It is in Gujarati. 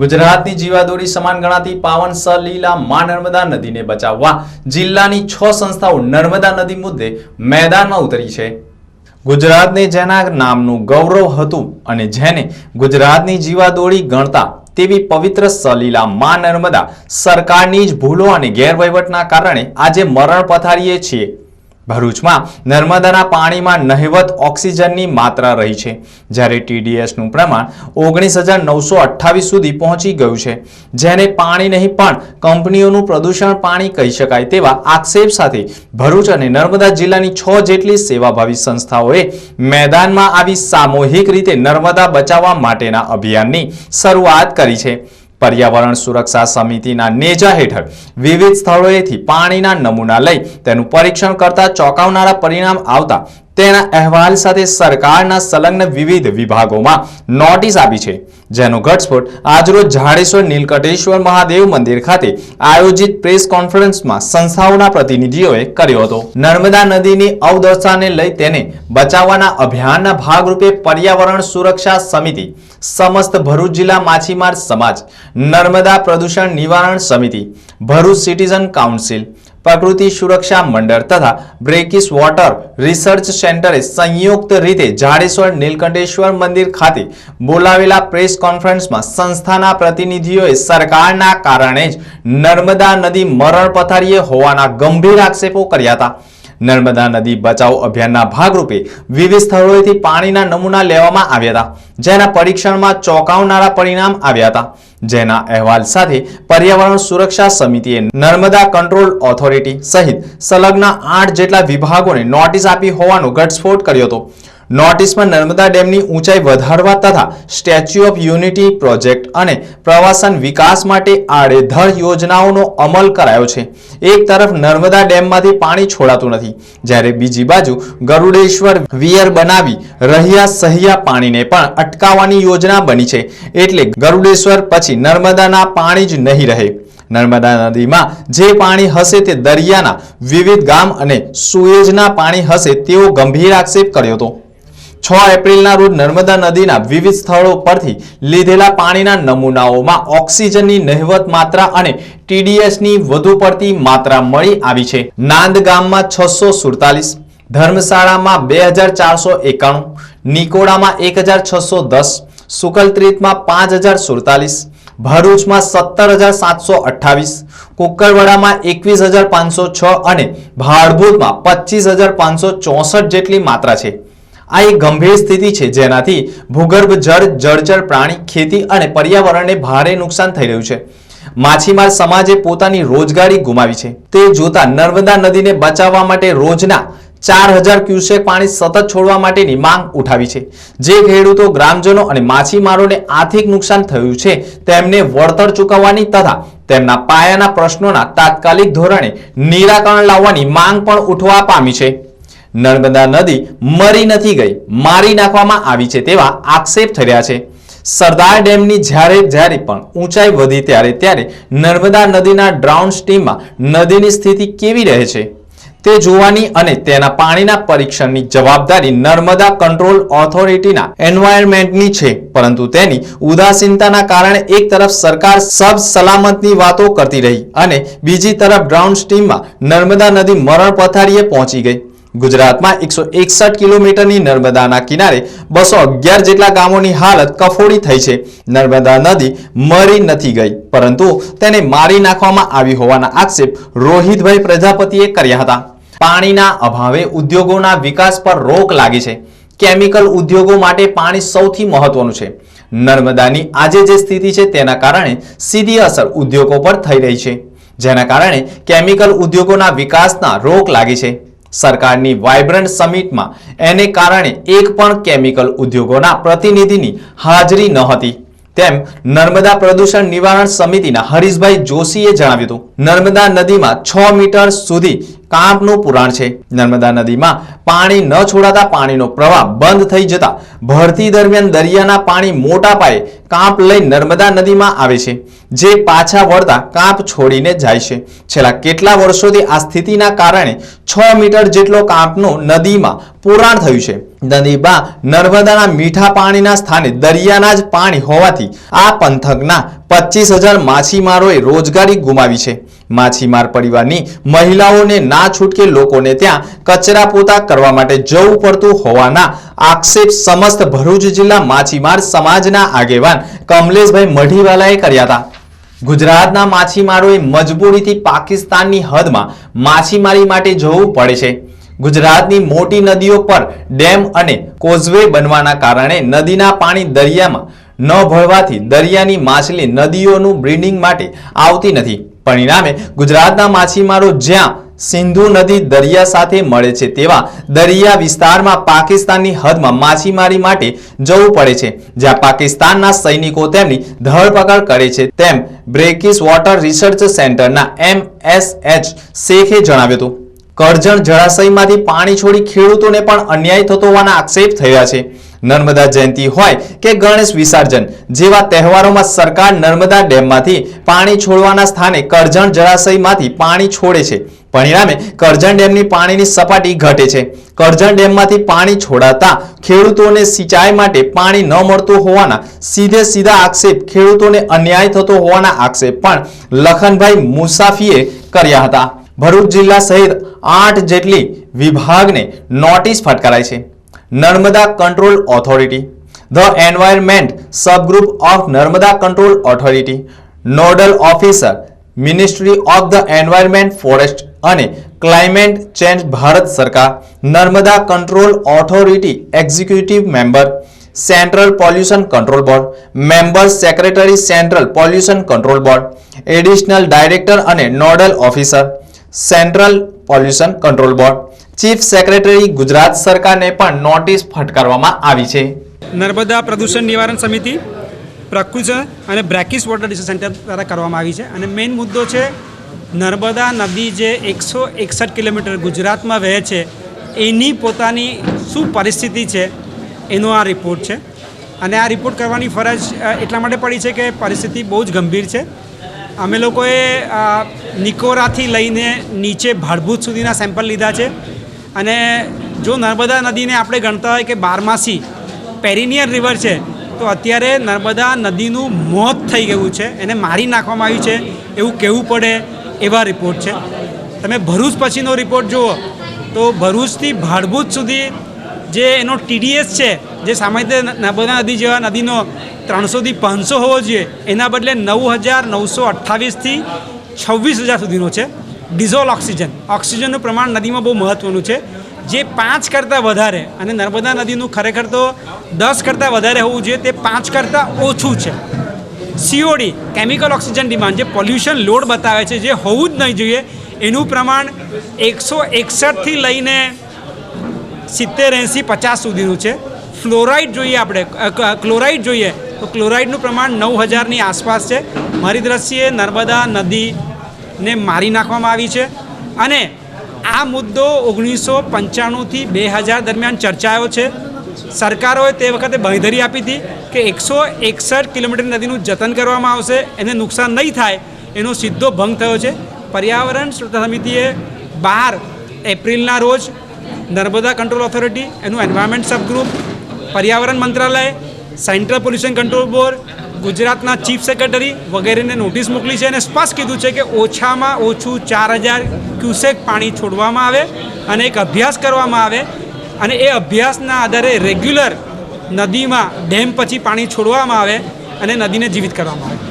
ગુજરાતની જીવાદોરી સમાન ગણાતી પાવન સલીલા મા નર્મદા નદીને બચાવવા જિલ્લાની છ સંસ્થાઓ નર્મદા નદી મુદ્દે મેદાનમાં ઉતરી છે. ગુજરાતને જેના નામનું ગૌરવ હતું અને જેને ગુજરાતની જીવાદોરી ગણતા તેવી પવિત્ર સલીલા મા નર્મદા સરકારની જ ભૂલો અને ગેરવહીવટના કારણે આજે મરણ પથારીએ છીએ. ભરૂચમાં નર્મદાના પાણીમાં નહિવત ઓક્સિજનની માત્રા રહી છે. જ્યારે ટીડીએસનું પ્રમાણ ઓગણીસ હજાર નવસો અઠ્ઠાવીસ સુધી પહોંચી ગયું છે. જેને પાણી નહીં પણ કંપનીઓનું પ્રદૂષણ પાણી કહી શકાય તેવા આક્ષેપ સાથે ભરૂચ અને નર્મદા જિલ્લાની છ જેટલી સેવાભાવી સંસ્થાઓએ મેદાનમાં આવી સામૂહિક રીતે નર્મદા બચાવવા માટેના અભિયાનની શરૂઆત કરી છે. પર્યાવરણ સુરક્ષા સમિતિના નેજા હેઠળ વિવિધ સ્થળોએથી પાણીના નમૂના લઈ તેનું પરીક્ષણ કરતા ચોંકાવનારા પરિણામ આવતા તેના અહેવાલ સાથે સરકારના સંલગ્ન વિવિધ વિભાગોમાં નોટિસ આપી છે. જેનો ઘટસ્ફોટ આજરોજ ઝાડેશ્વર, નીલકંઠેશ્વર મહાદેવ મંદિર ખાતે આયોજિત પ્રેસ કોન્ફરન્સમાં સંસ્થાઓના પ્રતિનિધિઓએ કર્યો હતો. નર્મદા નદીની અવદશાને લઈ તેને બચાવવાના અભિયાનના ભાગરૂપે પર્યાવરણ સુરક્ષા સમિતિ, સમસ્ત ભરૂચ જિલ્લા માછીમાર સમાજ, નર્મદા પ્રદૂષણ નિવારણ સમિતિ, ભરૂચ સિટીઝન કાઉન્સિલ પ્રકૃતિ સુરક્ષા મંડળ તથા બ્રેકિસ વોટર રિસર્ચ સેન્ટરે સંયુક્ત રીતે જાડેશ્વર નીલકંઠેશ્વર મંદિર ખાતે બોલાવેલા પ્રેસ કોન્ફરન્સમાં સંસ્થાના પ્રતિનિધિઓએ સરકારના કારણે જ નર્મદા નદી મરણ પથારીએ હોવાના ગંભીર આક્ષેપો કર્યા હતા. નર્મદા નદી બચાવ અભિયાનના ભાગરૂપે વિવિધ સ્થળોએથી પાણીના નમૂના લેવામાં આવ્યા હતા, જેના પરીક્ષણમાં ચોંકાવનારા પરિણામ આવ્યા હતા. જેના અહેવાલ સાથે પર્યાવરણ સુરક્ષા સમિતિએ નર્મદા કંટ્રોલ ઓથોરિટી સહિત સંલગ્ન આઠ જેટલા વિભાગોને નોટિસ આપી હોવાનો ઘટસ્ફોટ કર્યો હતો. નોટિસમાં નર્મદા ડેમની ઊંચાઈ વધારવા તથા સ્ટેચ્યુ ઓફ યુનિટી પ્રોજેક્ટ અને પ્રવાસન વિકાસ માટે આડેધડ યોજનાઓનો અમલ કરાયો છે. એક તરફ નર્મદા ડેમમાંથી પાણી છોડાતું નથી, જ્યારે બીજી બાજુ ગરુડેશ્વર વિયર બનાવી રહ્યા સહિયા પાણીને પણ અટકાવવાની યોજના બની છે. એટલે ગરુડેશ્વર પછી નર્મદાના પાણી જ નહીં રહે. નર્મદા નદીમાં જે પાણી હશે તે દરિયાના વિવિધ ગામ અને સુએજના પાણી હશે તેવો ગંભીર આક્ષેપ કર્યો હતો. છ એપ્રિલના રોજ નર્મદા નદીના વિવિધ સ્થળો પરથી લીધેલા પાણીના નમૂનાઓમાં ઓક્સિજનની નહિવત માત્રા અને ટીડીએસની વધુ પડતી માત્રા મળી આવી છે. નાંદ ગામમાં છસો સુડતાલીસ, ધર્મશાળામાં બે હજાર ચારસો એકાણું, નિકોડામાં એક હજાર છસો દસ, સુકલત્રીતમાં પાંચ હજાર સુડતાલીસ, ભરૂચમાં સત્તર હજાર સાતસો અઠ્ઠાવીસ, કુકરવાડામાં એકવીસ હજાર પાંચસો છ અને ભાડભૂતમાં પચીસ હજાર પાંચસો ચોસઠ જેટલી માત્રા છે. આ એક ગંભીર સ્થિતિ છે, જેનાથી ભૂગર્ભ જળ, જળચર પ્રાણી, ખેતી અને પર્યાવરણને ભારે નુકસાન થઈ રહ્યું છે. માછીમાર સમાજે પોતાની રોજગારી ગુમાવી છે. તે જોતા નર્મદા નદીને બચાવવા માટે રોજના ચાર હજાર ક્યુસેક પાણી સતત છોડવા માટેની માંગ ઉઠાવી છે. જે ખેડૂતો, ગ્રામજનો અને માછીમારોને આર્થિક નુકસાન થયું છે, તેમને વળતર ચૂકવવાની તથા તેમના પાયાના પ્રશ્નોના તાત્કાલિક ધોરણે નિરાકરણ લાવવાની માંગ પણ ઉઠવા પામી છે. નર્મદા નદી મરી નથી ગઈ, મારી નાખવામાં આવી છે તેવા આક્ષેપ રહ્યા છે. સરદાર ડેમની જ્યારે જ્યારે પણ ઊંચાઈ વધી ત્યારે ત્યારે નર્મદા નદીના ડ્રાઉન સ્ટીમમાં નદીની સ્થિતિ કેવી રહે છે? તે જોવાની અને તેના પાણીના પરીક્ષણની જવાબદારી નર્મદા કંટ્રોલ ઓથોરિટીના એન્વાયરમેન્ટની છે, પરંતુ તેની ઉદાસીનતાના કારણે એક તરફ સરકાર સબ સલામતની વાતો કરતી રહી અને બીજી તરફ ડ્રાઉન સ્ટીમમાં નર્મદા નદી મરણ પથારીએ પહોંચી ગઈ. ગુજરાતમાં એકસો એકસઠ કિલોમીટરની નર્મદાના કિનારે બસો અગિયાર જેટલા ગામોની હાલત કફોડી થઈ છે. નર્મદા નદી મરી નથી ગઈ, પરંતુ તેને મારી નાખવામાં આવી હોવાના આક્ષેપ રોહિતભાઈ પ્રજાપતિએ કર્યા હતા. પાણીના અભાવે ઉદ્યોગોના વિકાસ પર રોક લાગી છે. કેમિકલ ઉદ્યોગો માટે પાણી સૌથી મહત્વનું છે. નર્મદાની આજે જે સ્થિતિ છે તેના કારણે સીધી અસર ઉદ્યોગો પર થઈ રહી છે. જેના કારણે કેમિકલ ઉદ્યોગોના વિકાસના રોક લાગી છે. સરકારની વાઇબ્રન્ટ સમિટમાં. એને કારણે એક પણ કેમિકલ ઉદ્યોગોના પ્રતિનિધિની હાજરી ન હતી. તેમ નર્મદા પ્રદૂષણ નિવારણ સમિતિના હરીશભાઈ જોશીએ જણાવ્યું હતું. નર્મદા નદીમાં છ મીટર સુધી કાંપનું પુરાણ છે. નર્મદા નદીમાં પાણી ન છોડાતા પાણીનો પ્રવાહ બંધ થઈ જતા ભરતી દરમિયાન દરિયાના પાણી મોટા પાયે કાંપ લઈ નર્મદા નદીમાં આવે છે. જે પાછા વળતા કાંપ છોડીને જાય છે. છેલ્લા કેટલા વર્ષોથી આ સ્થિતિના કારણે છ મીટર જેટલો કાંપનું નદીમાં પુરાણ થયું છે. નદીમાં નર્મદાના મીઠા પાણીના સ્થાને દરિયાના જ પાણી હોવાથી આ પંથકના પચીસ હજાર માછીમારોએ રોજગારી ગુમાવી છે. માછીમાર પરિવારની મહિલાઓને ના છૂટકે લોકોને ત્યાં કચરા પોતા કરવા માટે જવું પડતું હોવાના આક્ષેપ સમસ્ત ભરૂચ જિલ્લા માછીમાર સમાજના આગેવાન કમલેશભાઈ મઢીવાલાએ કર્યા હતા. ગુજરાતના માછીમારોએ મજબૂરીથી પાકિસ્તાનની હદમાં માછીમારી માટે જવું પડે છે. ગુજરાતની મોટી નદીઓ પર ડેમ અને કોઝવે બનવાના કારણે નદીના પાણી દરિયામાં ન ભળવાથી દરિયાની માછલી નદીઓનું બ્રીડિંગ માટે આવતી નથી. પરિણામે ગુજરાતના માછીમારો જ્યાં સિંધુ નદી દરિયા સાથે મળે છે તેવા દરિયા વિસ્તારમાં પાકિસ્તાનની હદમાં માછીમારી માટે જવું પડે છે. જ્યાં પાકિસ્તાનના સૈનિકો તેમની ધરપકડ કરે છે. તેમ બ્રેકિસ વોટર રિસર્ચ સેન્ટરના એમ એસ એચ શેખે જણાવ્યું હતું. કરજણ જળાશયમાંથી પાણી છોડી ખેડૂતોને પણ અન્યાય થતો હોવાના આક્ષેપ થયા છે. નર્મદા જયંતિ હોય કે ગણેશ વિસર્જન જેવા તહેવારોમાં સરકાર નર્મદા ડેમમાંથી પાણી છોડવાના સ્થાને કરજણ જળાશયમાંથી પાણી છોડે છે. પરિણામે કરજણ ડેમની પાણીની સપાટી ઘટે છે. કરજણ ડેમમાંથી પાણી છોડાતા ખેડૂતોને સિંચાઈ માટે પાણી ન મળતું હોવાના સીધે સીધા આક્ષેપ ખેડૂતોને અન્યાય થતો હોવાના આક્ષેપ પણ લખનભાઈ મુસાફીએ કર્યા હતા. ભરૂચ જિલ્લા સહિત આઠ જેટલી વિભાગને નોટિસ ફટકારાઈ છે. Narmada control authority, the environment subgroup of Narmada control authority, nodal officer, ministry of the environment forest અને ક્લાઇમેટ ચેન્જ ભારત સરકાર, Narmada control authority executive member, central pollution control board, member secretary central pollution control board, additional director અને nodal officer central pollution control board chief secretary Gujarat સરકારને પણ નોટિસ ફટકારવામાં આવી છે. નર્મદા પ્રદૂષણ નિવારણ સમિતિ પ્રકૃત અને બ્રેકિસ વોટર ડિસ્ટ્રિક્ટ સેન્ટર દ્વારા કરવામાં આવી છે. અને મેઇન મુદ્દો છે, નર્મદા નદી જે એકસો એકસઠ કિલોમીટર ગુજરાતમાં વહે છે, એની પોતાની શું પરિસ્થિતિ છે, એનો આ રિપોર્ટ છે. અને આ રિપોર્ટ કરવાની ફરજ એટલા માટે પડી છે કે પરિસ્થિતિ બહુ જ ગંભીર છે. અમે લોકોએ નિકોરાથી લઈને નીચે ભાડભૂત સુધીના સેમ્પલ લીધા છે. અને જો નર્મદા નદીને આપણે ગણતા હોય કે બારમાસી પેરિનિયર રિવર છે, તો અત્યારે નર્મદા નદીનું મોત થઈ ગયું છે. એને મારી નાખવામાં આવ્યું છે. એવું કહેવું પડે એવા રિપોર્ટ છે. તમે ભરૂચ પછીનો રિપોર્ટ જુઓ, તો ભરૂચથી ભાડભૂત સુધી જે એનો ટીડીએસ છે, જે સામાન્ય નર્મદા નદી જેવા નદીનો ત્રણસોથી પાંચસો હોવો જોઈએ, એના બદલે નવ હજાર નવસો અઠ્ઠાવીસથી છવ્વીસ હજાર સુધીનો છે, ડિઝોલ ઓક્સિજન. ઓક્સિજનનું પ્રમાણ નદીમાં બહુ મહત્ત્વનું છે. જે પાંચ કરતાં વધારે, અને નર્મદા નદીનું ખરેખર તો દસ કરતાં વધારે હોવું જોઈએ, તે પાંચ કરતાં ઓછું છે. સીઓડી કેમિકલ ઓક્સિજન ડિમાન્ડ જે પોલ્યુશન લોડ બતાવે છે, જે હોવું જ નહીં જોઈએ, એનું પ્રમાણ એકસો એકસઠથી લઈને સિત્તેર એંસી પચાસ સુધીનું છે. ફ્લોરાઇડ જોઈએ આપણે. ક્લોરાઇડ જોઈએ. તો ક્લોરાઇડનું પ્રમાણ નવ હજારની આસપાસ છે. મારી દ્રષ્ટિએ નર્મદા નદીને મારી નાખવામાં આવી છે. અને આ મુદ્દો ઓગણીસો પંચાણુંથી બે હજાર દરમિયાન ચર્ચાયો છે. સરકારોએ તે વખતે બાંયધરી આપી હતી કે એકસો એકસઠ કિલોમીટર નદીનું જતન કરવામાં આવશે. એને નુકસાન નહીં થાય એનો સીધો ભંગ થયો છે. પર્યાવરણ સમિતિએ બાર એપ્રિલના રોજ નર્મદા કંટ્રોલ ઓથોરિટી, એનું એન્વાયરમેન્ટ સબગ્રુપ પર્યાવરણ મંત્રાલય, સેન્ટ્રલ પોલ્યુશન કંટ્રોલ બોર્ડ, ગુજરાતના ચીફ સેક્રેટરી વગેરેને નોટિસ મોકલી છે અને સ્પષ્ટ કીધું છે કે ઓછામાં ઓછું ચાર હજાર ક્યુસેક પાણી છોડવામાં આવે અને એક અભ્યાસ કરવામાં આવે અને એ અભ્યાસના આધારે રેગ્યુલર નદીમાં ડેમ પછી પાણી છોડવામાં આવે અને નદીને જીવિત કરવામાં આવે.